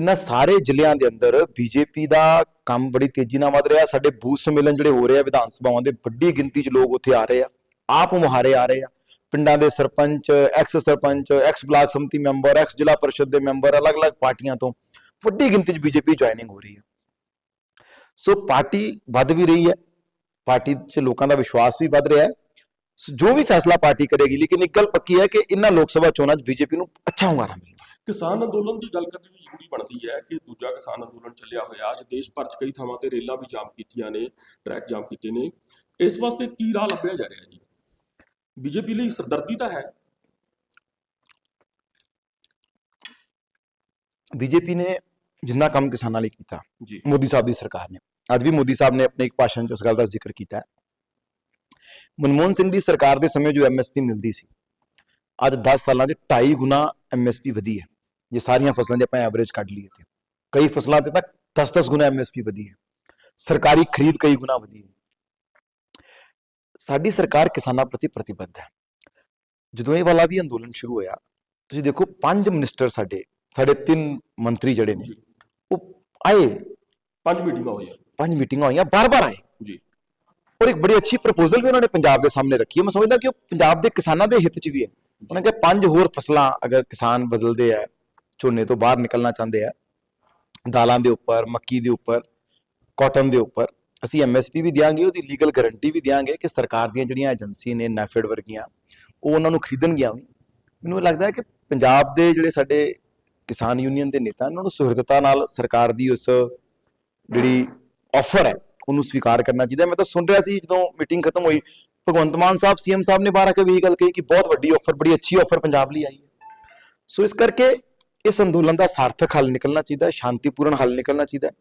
ਇਹਨਾਂ ਸਾਰੇ ਜ਼ਿਲ੍ਹਿਆਂ ਦੇ ਅੰਦਰ ਬੀਜੇਪੀ ਦਾ ਕੰਮ ਬੜੀ ਤੇਜ਼ੀ ਨਾਲ ਵਧ ਰਿਹਾ, ਸਾਡੇ ਬੂਥ ਸੰਮੇਲਨ ਜਿਹੜੇ ਹੋ ਰਹੇ ਆ ਵਿਧਾਨ ਸਭਾਵਾਂ ਦੇ, ਵੱਡੀ ਗਿਣਤੀ 'ਚ ਲੋਕ ਉੱਥੇ ਆ ਰਹੇ ਆ, ਆਪ ਮੁਹਾਰੇ ਆ ਰਹੇ ਆ। ਪਿੰਡਾਂ ਦੇ sarpanch ex sarpanch ex block samiti member ex zila parishad ਦੇ ਮੈਂਬਰ, ਅਲੱਗ-ਅਲੱਗ ਪਾਰਟੀਆਂ ਤੋਂ ਵੱਡੀ ਗਿਣਤੀ 'ਚ ਬੀਜੇਪੀ ਜੁਆਇਨਿੰਗ ਹੋ ਰਹੀ ਹੈ ਸੋ ਪਾਰਟੀ ਵੱਧ ਵੀ ਰਹੀ ਹੈ, ਪਾਰਟੀ 'ਚ ਲੋਕਾਂ ਦਾ ਵਿਸ਼ਵਾਸ ਵੀ ਵੱਧ ਰਿਹਾ ਹੈ। ਸੋ ਜੋ ਵੀ ਫੈਸਲਾ ਪਾਰਟੀ ਕਰੇਗੀ, ਲੇਕਿਨ ਇੱਕ ਗੱਲ ਪੱਕੀ ਹੈ ਕਿ ਇਹਨਾਂ ਲੋਕ ਸਭਾ ਚੋਣਾਂ 'ਚ ਬੀਜੇਪੀ ਨੂੰ ਅੱਛਾ ਹੁੰਗਾਰਾ ਮਿਲਣਾ। ਕਿਸਾਨ ਅੰਦੋਲਨ ਦੀ ਗੱਲ ਕਰਨੀ ਵੀ ਜ਼ਰੂਰੀ ਬਣਦੀ ਹੈ ਕਿ ਦੂਜਾ ਕਿਸਾਨ ਅੰਦੋਲਨ ਚੱਲਿਆ ਹੋਇਆ ਅੱਜ ਦੇਸ਼ ਭਰ 'ਚ ਕਈ ਥਾਵਾਂ ਤੇ ਰੇਲਾਂ ਵੀ ਜਾਮ ਕੀਤੀਆਂ ਨੇ ਟਰੈਕ ਜਾਮ ਕੀਤੇ ਨੇ। ਇਸ ਵਾਸਤੇ ਕੀ ਰਾਹ ਲੱਭਿਆ ਜਾ ਰਿਹਾ ਜੀ? ਬੀਜੇਪੀ ਲਈ ਸਰਦਰਦੀ ਤਾਂ ਹੈ। ਬੀਜੇਪੀ ਨੇ ਜਿੰਨਾ ਕੰਮ ਕਿਸਾਨਾਂ ਲਈ ਕੀਤਾ ਜੀ। ਮੋਦੀ ਸਾਹਿਬ ਦੀ ਸਰਕਾਰ ਨੇ। ਅੱਜ ਵੀ ਮੋਦੀ ਸਾਹਿਬ ਨੇ ਆਪਣੇ ਇੱਕ ਭਾਸ਼ਣ 'ਚ ਇਸ ਗੱਲ ਦਾ ਜ਼ਿਕਰ ਕੀਤਾ ਮਨਮੋਹਨ ਸਿੰਘ ਦੀ ਸਰਕਾਰ ਦੇ ਸਮੇਂ ਜੋ ਐਮਐਸਪੀ ਮਿਲਦੀ ਸੀ ਅੱਜ 10 ਸਾਲਾਂ 'ਚ 2.5 ਗੁਣਾ ਐਮਐਸਪੀ ਵਧੀ ਹੈ। ਜੇ ਸਾਰੀਆਂ ਫਸਲਾਂ ਦੇ ਆਪਾਂ ਐਵਰੇਜ ਕੱਢ ਲਈਏ ਤੇ। ਕਈ ਫਸਲਾਂ ਤੇ ਤਾਂ 10-10 ਗੁਣਾ ਐਮਐਸਪੀ ਵਧੀ ਹੈ। ਸਰਕਾਰੀ ਖਰੀਦ ਕਈ ਗੁਣਾ ਵਧੀ ਹੈ। ਸਾਡੀ ਸਰਕਾਰ ਕਿਸਾਨਾਂ ਪ੍ਰਤੀ ਪ੍ਰਤੀਬੱਧ ਹੈ। ਜਦੋਂ ਇਹ ਵਾਲਾ ਵੀ ਅੰਦੋਲਨ ਸ਼ੁਰੂ ਹੋਇਆ ਤੁਸੀਂ ਦੇਖੋ ਪੰਜ ਮਿਨਿਸਟਰ ਸਾਡੇ ਸਾਡੇ ਤਿੰਨ ਮੰਤਰੀ ਜਿਹੜੇ ਨੇ ਉਹ ਆਏ। ਪੰਜ ਮੀਟਿੰਗਾਂ ਹੋਈਆਂ। ਪੰਜ ਮੀਟਿੰਗਾਂ ਹੋਈਆਂ ਬਾਰ-ਬਾਰ ਆਏ। ਜੀ। ਔਰ ਇੱਕ ਬੜੀ ਅੱਛੀ ਪ੍ਰਪੋਜ਼ਲ ਵੀ ਉਹਨਾਂ ਨੇ ਪੰਜਾਬ ਦੇ ਸਾਹਮਣੇ ਰੱਖੀ ਹੈ। ਮੈਂ ਸਮਝਦਾ ਕਿ ਉਹ ਪੰਜਾਬ ਦੇ ਕਿਸਾਨਾਂ ਦੇ ਹਿੱਤ 'ਚ ਵੀ ਹੈ। ਉਹਨਾਂ ਨੇ ਪੰਜ ਹੋਰ ਫਸਲਾਂ ਅਗਰ ਕਿਸਾਨ ਬਦਲਦੇ ਆ, ਝੋਨੇ ਤੋਂ ਬਾਹਰ ਨਿਕਲਣਾ ਚਾਹੁੰਦੇ ਆ, ਦਾਲਾਂ ਦੇ ਉੱਪਰ, ਮੱਕੀ ਦੇ ਉੱਪਰ ਕਾਟਨ ਦੇ ਉੱਪਰ, ਅਸੀਂ ਐਮਐਸਪੀ ਵੀ ਦਿਆਂਗੇ, ਉਹਦੀ ਲੀਗਲ ਗਾਰੰਟੀ ਵੀ ਦਿਆਂਗੇ ਕਿ ਸਰਕਾਰ ਦੀਆਂ ਜਿਹੜੀਆਂ ਏਜੰਸੀ ਨੇ ਨੈਫਿਡ ਵਰਗੀਆਂ, ਉਹ ਉਹਨਾਂ ਨੂੰ ਖਰੀਦਣਗੀਆਂ ਵੀ। ਮੈਨੂੰ ਲੱਗਦਾ ਹੈ ਕਿ ਪੰਜਾਬ ਦੇ ਜਿਹੜੇ ਸਾਡੇ ਕਿਸਾਨ ਯੂਨੀਅਨ ਦੇ ਨੇਤਾ, ਉਹਨਾਂ ਨੂੰ ਸੁਹਿਰਦਤਾ ਨਾਲ ਸਰਕਾਰ ਦੀ ਉਸ ਜਿਹੜੀ ਆਫਰ ਹੈ, ਉਹਨੂੰ ਸਵੀਕਾਰ ਕਰਨਾ ਚਾਹੀਦਾ। ਮੈਂ ਤਾਂ ਸੁਣ ਰਿਹਾ ਸੀ ਜਦੋਂ ਮੀਟਿੰਗ ਖਤਮ ਹੋਈ ਭਗਵੰਤ ਮਾਨ ਸਾਹਿਬ, ਸੀਐਮ ਸਾਹਿਬ ਨੇ ਬਾਹਰ ਆ ਕੇ ਵੀ ਇਹ ਗੱਲ ਕਹੀ ਕਿ ਬਹੁਤ ਵੱਡੀ ਆਫਰ ਬੜੀ ਅੱਛੀ ਆਫਰ ਪੰਜਾਬ ਲਈ ਆਈ ਹੈ। ਸੋ ਇਸ ਕਰਕੇ ਇਸ ਅੰਦੋਲਨ ਦਾ ਸਾਰਥਕ ਹੱਲ ਨਿਕਲਣਾ ਚਾਹੀਦਾ ਹੈ, ਸ਼ਾਂਤੀਪੂਰਨ ਹੱਲ ਨਿਕਲਣਾ ਚਾਹੀਦਾ ਹੈ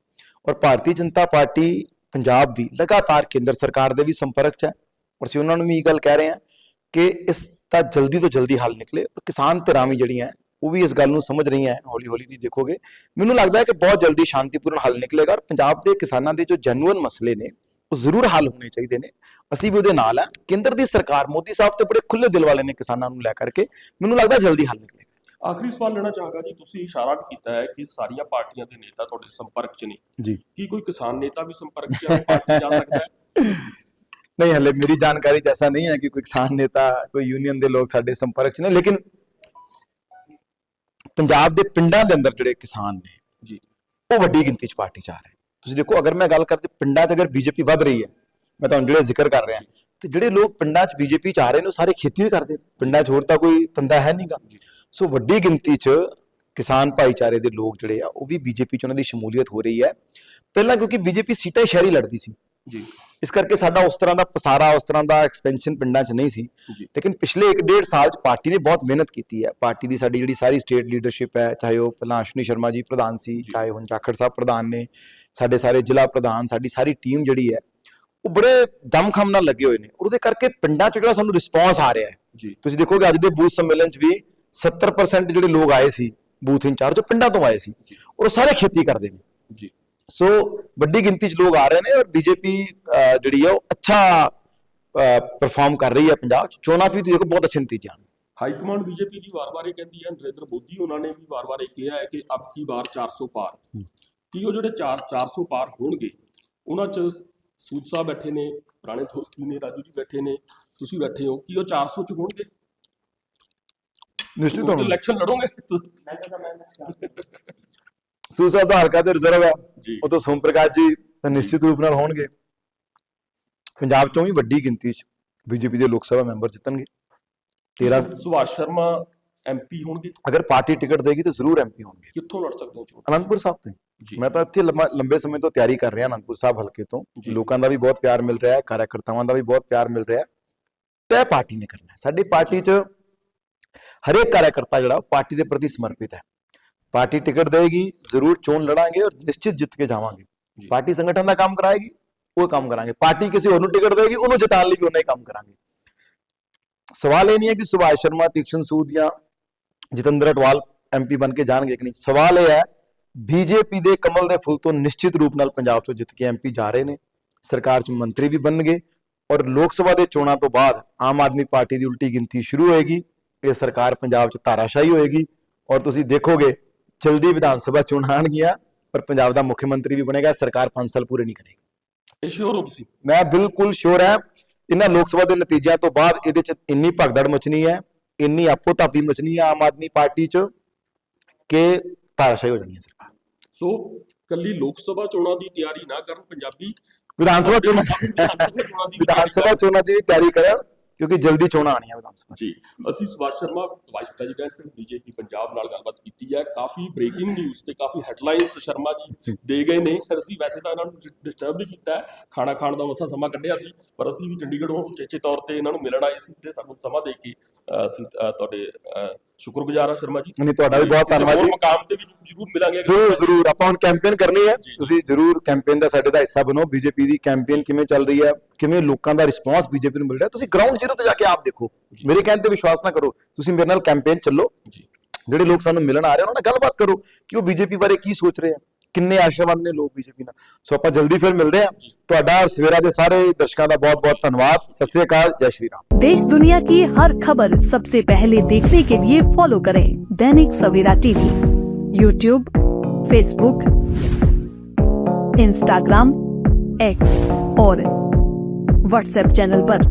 ਔਰ ਭਾਰਤੀ ਜਨਤਾ ਪਾਰਟੀ ਪੰਜਾਬ ਵੀ ਲਗਾਤਾਰ ਕੇਂਦਰ ਸਰਕਾਰ ਦੇ ਵੀ ਸੰਪਰਕ 'ਚ ਹੈ। ਔਰ ਅਸੀਂ ਉਹਨਾਂ ਨੂੰ ਵੀ ਇਹ ਗੱਲ ਕਹਿ ਰਹੇ ਹਾਂ ਕਿ ਇਸ ਦਾ ਜਲਦੀ ਤੋਂ ਜਲਦੀ ਹੱਲ ਨਿਕਲੇ ਔਰ ਕਿਸਾਨ ਧਿਰਾਂ ਵੀ ਜਿਹੜੀਆਂ ਉਹ ਵੀ ਇਸ ਗੱਲ ਨੂੰ ਸਮਝ ਰਹੀਆਂ ਹੌਲੀ ਹੌਲੀ ਤੁਸੀਂ ਦੇਖੋਗੇ। ਮੈਨੂੰ ਲੱਗਦਾ ਹੈ ਕਿ ਬਹੁਤ ਜਲਦੀ ਸ਼ਾਂਤੀਪੂਰਨ ਹੱਲ ਨਿਕਲੇਗਾ ਔਰ ਪੰਜਾਬ ਦੇ ਕਿਸਾਨਾਂ ਦੇ ਜੋ ਜੈਨੂਅਨ ਮਸਲੇ ਨੇ, ਉਹ ਜ਼ਰੂਰ ਹੱਲ ਹੋਣੇ ਚਾਹੀਦੇ ਨੇ। ਅਸੀਂ ਵੀ ਉਹਦੇ ਨਾਲ ਹੈ ਕੇਂਦਰ ਦੀ ਸਰਕਾਰ ਮੋਦੀ ਸਾਹਿਬ ਤੇ ਬੜੇ ਖੁੱਲੇ ਦਿਲ ਵਾਲੇ ਨੇ ਕਿਸਾਨਾਂ ਨੂੰ ਲੈ ਕਰਕੇ। ਮੈਨੂੰ ਲੱਗਦਾ ਜਲਦੀ ਹੱਲ ਨਿਕਲੇਗਾ। ਆਖਰੀ ਸਵਾਲ ਲੈਣਾ ਚਾਹਾਂਗਾ ਜੀ ਤੁਸੀਂ ਇਸ਼ਾਰਾ ਵੀ ਕੀਤਾ ਹੈ ਕਿ ਸਾਰੀਆਂ ਪਾਰਟੀਆਂ ਦੇ ਨੇਤਾ ਤੁਹਾਡੇ ਸੰਪਰਕ 'ਚ ਨੇ। ਜੀ। ਕੀ ਕੋਈ ਕਿਸਾਨ ਨੇਤਾ ਵੀ ਸੰਪਰਕ 'ਚ ਪਾਰਟੀ ਜਾ ਸਕਦਾ ਹੈ? [laughs] ਨਹੀਂ ਹਲੇ ਮੇਰੀ ਜਾਣਕਾਰੀ ਐਸਾ ਨਹੀਂ ਹੈ ਕਿ ਕੋਈ ਕਿਸਾਨ ਨੇਤਾ ਕੋਈ ਯੂਨੀਅਨ ਦੇ ਲੋਕ ਸਾਡੇ ਸੰਪਰਕ 'ਚ ਨੇ ਲੇਕਿਨ ਪੰਜਾਬ ਦੇ ਪਿੰਡਾਂ ਦੇ ਅੰਦਰ ਜਿਹੜੇ ਕਿਸਾਨ ਨੇ ਜੀ। ਉਹ ਵੱਡੀ ਗਿਣਤੀ 'ਚ ਪਾਰਟੀ 'ਚ ਆ ਰਹੇ ਤੁਸੀਂ ਦੇਖੋ ਅਗਰ ਮੈਂ ਗੱਲ ਕਰਦੇ ਪਿੰਡਾਂ 'ਚ ਅਗਰ ਬੀਜੇਪੀ ਵੱਧ ਰਹੀ ਹੈ ਮੈਂ ਤੁਹਾਨੂੰ ਜਿਹੜੇ ਜ਼ਿਕਰ ਕਰ ਰਿਹਾ। ਤੇ ਜਿਹੜੇ ਲੋਕ ਪਿੰਡਾਂ 'ਚ ਬੀਜੇਪੀ 'ਚ ਆ ਰਹੇ ਨੇ ਉਹ ਸਾਰੇ ਖੇਤੀ ਵੀ ਕਰਦੇ। ਪਿੰਡਾਂ 'ਚ ਹੋਰ ਤਾਂ ਕੋਈ ਧੰਦਾ ਹੈ ਨਹੀਂਗਾ ਸੋ ਵੱਡੀ ਗਿਣਤੀ 'ਚ ਕਿਸਾਨ ਭਾਈਚਾਰੇ ਦੇ ਲੋਕ ਜਿਹੜੇ ਆ ਉਹ ਵੀ ਬੀਜੇਪੀ 'ਚ ਉਹਨਾਂ ਦੀ ਸ਼ਮੂਲੀਅਤ ਹੋ ਰਹੀ ਹੈ। ਪਹਿਲਾਂ ਕਿਉਂਕਿ ਬੀਜੇਪੀ ਸੀਟਾਂ ਸ਼ਹਿਰੀ ਲੜਦੀ ਸੀ। ਜੀ। ਇਸ ਕਰਕੇ ਸਾਡਾ ਉਸ ਤਰ੍ਹਾਂ ਦਾ ਪਸਾਰਾ ਉਸ ਤਰ੍ਹਾਂ ਦਾ ਐਕਸਪੈਂਸ਼ਨ ਪਿੰਡਾਂ 'ਚ ਨਹੀਂ ਸੀ। ਲੇਕਿਨ ਪਿਛਲੇ 1.5 ਸਾਲ 'ਚ ਪਾਰਟੀ ਨੇ ਬਹੁਤ ਮਿਹਨਤ ਕੀਤੀ ਹੈ। ਪਾਰਟੀ ਦੀ ਸਾਡੀ ਜਿਹੜੀ ਸਾਰੀ ਸਟੇਟ ਲੀਡਰਸ਼ਿਪ ਹੈ ਚਾਹੇ ਉਹ ਪਹਿਲਾਂ ਅਸ਼ਵਨੀ ਸ਼ਰਮਾ ਜੀ ਪ੍ਰਧਾਨ ਸੀ ਚਾਹੇ ਹੁਣ ਜਾਖੜ ਸਾਹਿਬ ਪ੍ਰਧਾਨ ਨੇ ਸਾਡੇ ਸਾਰੇ ਜ਼ਿਲ੍ਹਾ ਪ੍ਰਧਾਨ ਸਾਡੀ ਸਾਰੀ ਟੀਮ ਜਿਹੜੀ ਹੈ ਉਹ ਬੜੇ ਦਮਖਮ ਨਾਲ ਲੱਗੇ ਹੋਏ ਨੇ। ਉਹਦੇ ਕਰਕੇ ਪਿੰਡਾਂ 'ਚ ਜਿਹੜਾ ਸਾਨੂੰ ਰਿਸਪੌਂਸ ਆ ਰਿਹਾ ਹੈ। ਜੀ। ਤੁਸੀਂ ਦੇਖੋਗੇ ਅੱਜ ਦੇ ਬੂਥ ਸੰਮੇਲਨ 'ਚ ਵੀ 70% ਜਿਹੜੇ ਲੋਕ ਆਏ ਸੀ ਬੂਥ ਇੰਚਾਰਜ ਉਹ ਪਿੰਡਾਂ ਤੋਂ ਆਏ ਸੀ। ਔਰ ਉਹ ਸਾਰੇ ਖੇਤੀ ਕਰਦੇ ਨੇ। ਜੀ। ਸੋ ਵੱਡੀ ਗਿਣਤੀ 'ਚ ਲੋਕ ਆ ਰਹੇ ਨੇ ਔਰ ਬੀਜੇਪੀ ਜਿਹੜੀ ਹੈ ਉਹ ਅੱਛਾ ਪਰਫਾਰਮ ਕਰ ਰਹੀ ਹੈ ਪੰਜਾਬ 'ਚ। ਚੋਣਾਂ 'ਚ ਵੀ ਦੇਖੋ ਬਹੁਤ ਅੱਛੇ ਨਤੀਜੇ ਆਣ ਹਾਈ ਕਮਾਂਡ ਬੀਜੇਪੀ ਦੀ ਵਾਰ-ਵਾਰ ਇਹ ਕਹਿੰਦੀ ਹੈ ਨਰਿੰਦਰ ਮੋਦੀ ਉਹਨਾਂ ਨੇ ਵੀ ਵਾਰ-ਵਾਰ ਇਹ ਕਿਹਾ ਹੈ ਕਿ ਅਬ ਕੀ ਵਾਰ 400 ਪਾਰ। ਕੀ ਉਹ ਜਿਹੜੇ 4 400 ਪਾਰ ਹੋਣਗੇ ਉਹਨਾਂ 'ਚ ਸੂਦ ਸਾਹਿਬ ਬੈਠੇ ਨੇ ਪੁਰਾਣੇ ਦੋਸਤ ਵੀ ਨੇ ਰਾਜੂ ਜੀ ਬੈਠੇ ਨੇ ਤੁਸੀਂ ਬੈਠੇ ਹੋ ਕੀ ਉਹ 400 ਚ ਹੋਣਗੇ? ਨਿਸ਼ਚਿਤ ਹੋਣਾ ਇਲੈਕਸ਼ਨ ਲੜੋਗੇ। ਸੂ ਸਾਹਿਬ ਦਾ ਹਲਕਾ ਤੇ ਰਿਜ਼ਰਵ ਹੈ ਉਹ ਤੋਂ ਸੋਮ ਪ੍ਰਕਾਸ਼ ਜੀ ਤਾਂ ਨਿਸ਼ਚਿਤ ਰੂਪ ਨਾਲ ਹੋਣਗੇ। ਪੰਜਾਬ ਚੋਂ ਵੀ ਵੱਡੀ ਗਿਣਤੀ 'ਚ ਬੀਜੇਪੀ ਦੇ ਲੋਕ ਸਭਾ ਮੈਂਬਰ ਜਿੱਤਣਗੇ। 13 ਸੁਭਾਸ਼ ਸ਼ਰਮਾ ਐਮਪੀ ਹੋਣਗੇ। ਅਗਰ ਪਾਰਟੀ ਟਿਕਟ ਦੇਗੀ ਤਾਂ ਜ਼ਰੂਰ ਐਮਪੀ ਹੋਣਗੇ। ਕਿੱਥੋਂ ਲੜ ਸਕਦੇ ਹੋ ਚੋਣ? ਅਨੰਦਪੁਰ ਸਾਹਿਬ ਤੋਂ ਮੈਂ ਤਾਂ ਇੱਥੇ ਲੰਬੇ ਸਮੇਂ ਤੋਂ ਤਿਆਰੀ ਕਰ ਰਿਹਾ ਅਨੰਦਪੁਰ ਸਾਹਿਬ ਹਲਕੇ ਤੋਂ। ਲੋਕਾਂ ਦਾ ਵੀ ਬਹੁਤ ਪਿਆਰ ਮਿਲ ਰਿਹਾ ਹੈ ਕਾਰਜਕਰਤਾਵਾਂ ਦਾ ਵੀ ਬਹੁਤ ਪਿਆਰ ਮਿਲ ਰਿਹਾ ਹੈ। ਤੈ ਪਾਰਟੀ ਨੇ ਕਰਨਾ ਸਾਡੀ ਪਾਰਟੀ 'ਚ ਹਰੇਕ ਕਾਰਜਕਰਤਾ ਜਿਹੜਾ ਪਾਰਟੀ ਦੇ ਪ੍ਰਤੀ ਸਮਰਪਿਤ ਹੈ। ਪਾਰਟੀ ਟਿਕਟ ਦੇਗੀ ਜ਼ਰੂਰ ਚੋਣ ਲੜਾਂਗੇ ਔਰ ਨਿਸ਼ਚਿਤ ਜਿੱਤ ਕੇ ਜਾਵਾਂਗੇ। ਪਾਰਟੀ ਸੰਗਠਨ ਦਾ ਕੰਮ ਕਰਾਏਗੀ ਉਹ ਕੰਮ ਕਰਾਂਗੇ। ਪਾਰਟੀ ਕਿਸੇ ਹੋਰ ਨੂੰ ਟਿਕਟ ਦੇਗੀ ਉਹਨੂੰ ਜਿਤਾਉਣ ਲਈ ਵੀ ਉਹਨਾਂ ਹੀ ਕੰਮ ਕਰਾਂਗੇ। ਸਵਾਲ ਇਹ ਨਹੀਂ ਹੈ ਕਿ ਸੁਭਾਸ਼ ਸ਼ਰਮਾ ਤੀਕਸ਼ਣ ਸੂਦ ਜਾਂ ਜਤਿੰਦਰ ਅਟਵਾਲ ਐਮਪੀ ਬਣ ਕੇ ਜਾਣਗੇ ਕਿ ਨਹੀਂ। ਸਵਾਲ ਇਹ ਹੈ ਬੀਜੇਪੀ ਦੇ ਕਮਲ ਦੇ ਫੁੱਲ ਤੋਂ ਨਿਸ਼ਚਿਤ ਰੂਪ ਨਾਲ ਪੰਜਾਬ ਤੋਂ ਜਿੱਤ ਕੇ ਐਮਪੀ ਜਾ ਰਹੇ ਨੇ। ਸਰਕਾਰ 'ਚ ਮੰਤਰੀ ਵੀ ਬਣਨਗੇ ਔਰ ਲੋਕ ਸਭਾ ਦੇ ਚੋਣਾਂ ਤੋਂ ਬਾਅਦ ਆਮ ਆਦਮੀ ਪਾਰਟੀ ਦੀ ਉਲਟੀ ਗਿਣਤੀ ਸ਼ੁਰੂ ਹੋਏਗੀ ਇਹ ਸਰਕਾਰ ਪੰਜਾਬ 'ਚ ਧਾਰਾਸ਼ਾਹੀ ਹੋਏਗੀ ਔਰ ਤੁਸੀਂ ਦੇਖੋਗੇ ਜਲਦੀ ਵਿਧਾਨ ਸਭਾ ਚੋਣਾਂ ਆਣਗੀਆਂ ਪਰ ਪੰਜਾਬ ਦਾ ਮੁੱਖ ਮੰਤਰੀ ਵੀ ਬਣੇਗਾ ਸਰਕਾਰ 5 ਸਾਲ ਪੂਰੇ ਨਹੀਂ ਕਰੇਗੀ। ਇਹ ਸ਼ੋਰ ਹੋ ਤੁਸੀਂ? ਮੈਂ ਬਿਲਕੁਲ ਸ਼ੋਰ ਹਾਂ ਇਹਨਾਂ ਲੋਕ ਸਭਾ ਦੇ ਨਤੀਜਿਆਂ ਤੋਂ ਬਾਅਦ ਇਹਦੇ 'ਚ ਇੰਨੀ ਭਗਦੜ ਮਚਣੀ ਹੈ ਇੰਨੀ ਆਪੋ ਤਾਪੀ ਮਚਣੀ ਹੈ ਆਮ ਆਦਮੀ ਪਾਰਟੀ 'ਚ ਕਿ ਧਾਰਾਸ਼ਾਹੀ ਹੋ ਜਾਣੀ ਹੈ ਸੋ ਕੱਲੀ ਲੋਕ ਸਭਾ ਚੋਣਾਂ ਦੀ ਤਿਆਰੀ ਨਾ ਕਰਨ ਪੰਜਾਬੀ ਵਿਧਾਨ ਸਭਾ ਚੋਣਾਂ ਵਿਧਾਨ ਸਭਾ ਚੋਣਾਂ ਦੀ ਵੀ ਵਿਧਾਨ ਤਿਆਰੀ ਸਭਾ ਚੋਣਾਂ ਦੀ ਵੀ ਤਿਆਰੀ ਕਰਨ ਕਿਉਂਕਿ ਜਲਦੀ ਚੋਣਾਂ ਆਣੀਆਂ ਵਿਧਾਨ ਸਭਾ ਜੀ ਅਸੀਂ Subhash Sharma vice president BJP Punjab ਨਾਲ ਗੱਲਬਾਤ ਕੀਤੀ ਹੈ। ਕਾਫੀ ਬ੍ਰੇਕਿੰਗ ਨਿਊਜ਼ ਤੇ ਕਾਫੀ ਹੈਡਲਾਈਨਸ ਸ਼ਰਮਾ ਜੀ ਦੇ ਗਏ ਨੇ। ਅਸੀਂ ਵੈਸੇ ਤਾਂ ਇਹਨਾਂ ਨੂੰ ਡਿਸਟਰਬ ਨਹੀਂ ਕੀਤਾ ਹੈ। ਖਾਣਾ ਖਾਣ ਦਾ ਮਸਾ ਸਮਾਂ ਕੱਢਿਆ ਸੀ ਪਰ ਅਸੀਂ ਵੀ ਚੰਡੀਗੜ੍ਹੋਂ ਉਚੇਚੇ ਤੌਰ ਤੇ ਇਹਨਾਂ ਨੂੰ ਮਿਲਣ ਆਏ ਸੀ ਤੇ ਸਾਨੂੰ ਸਮਾਂ ਦੇ ਕੇ ਅਸੀਂ ਤੁਹਾਡੇ ਸ਼ੁਕਰਗੁਜ਼ਾਰ ਹਾਂ ਸ਼ਰਮਾ ਜੀ। ਨਹੀਂ, ਤੁਹਾਡਾ ਵੀ ਬਹੁਤ ਧੰਨਵਾਦ ਜੀ। ਮਕਾਮ ਤੇ ਵੀ ਜ਼ਰੂਰ ਮਿਲਾਂਗੇ। ਜ਼ਰੂਰ ਜ਼ਰੂਰ। ਆਪਾਂ ਹੁਣ ਕੈਂਪੇਨ ਕਰਨੀ ਹੈ। ਤੁਸੀਂ ਜ਼ਰੂਰ ਕੈਂਪੇਨ ਦਾ ਸਾਡੇ ਦਾ ਹਿੱਸਾ ਬਣੋ। ਬੀਜੇਪੀ ਦੀ ਕੈਂਪੇਨ ਕਿਵੇਂ ਚੱਲ ਰਹੀ ਹੈ? ਕਿਵੇਂ ਲੋਕਾਂ ਦਾ ਰਿਸਪਾਂਸ ਬੀਜੇਪੀ ਨੂੰ ਮਿਲ ਰਿਹਾ? ਤੁਸੀਂ ਗਰਾਊਂਡ ਜ਼ੀਰੋ ਤੇ ਜਾ ਕੇ ਆਪ ਦੇਖੋ। ਮੇਰੇ ਕਹਿਣ ਤੇ ਵਿਸ਼ਵਾਸ ਨਾ ਕਰੋ। ਤੁਸੀਂ ਮੇਰੇ ਨਾਲ ਕੈਂਪੇਨ ਚੱਲੋ। ਜੀ। ਜਿਹੜੇ ਲੋਕ ਸਾਨੂੰ ਮਿਲਣ ਆ ਰਹੇ ਉਹਨਾਂ ਨਾਲ ਗੱਲਬਾਤ ਕਰੋ ਕਿ ਉਹ ਬੀਜੇਪੀ ਬਾਰੇ ਕੀ ਸੋਚ ਰਹੇ ਆ। ਕਿੰਨੇ ਆਸ਼ਾਵਾਦ ਨੇ ਲੋਕ ਬੀਜੇਪੀ ਨਾਲ ਸੋ ਆਪਾਂ ਜਲਦੀ ਫਿਰ ਮਿਲਦੇ ਆ ਤੁਹਾਡਾ ਸਵੇਰਾ ਦੇ ਸਾਰੇ ਦਰਸ਼ਕਾਂ ਦਾ ਬਹੁਤ ਬਹੁਤ ਧੰਨਵਾਦ ਸਤਿ ਸ੍ਰੀ ਅਕਾਲ ਜੈ ਸ਼੍ਰੀ ਰਾਮ देश दुनिया की हर खबर सबसे पहले देखने के लिए फॉलो करें Dainik Savera TV YouTube Facebook Instagram X और व्हाट्सएप चैनल पर।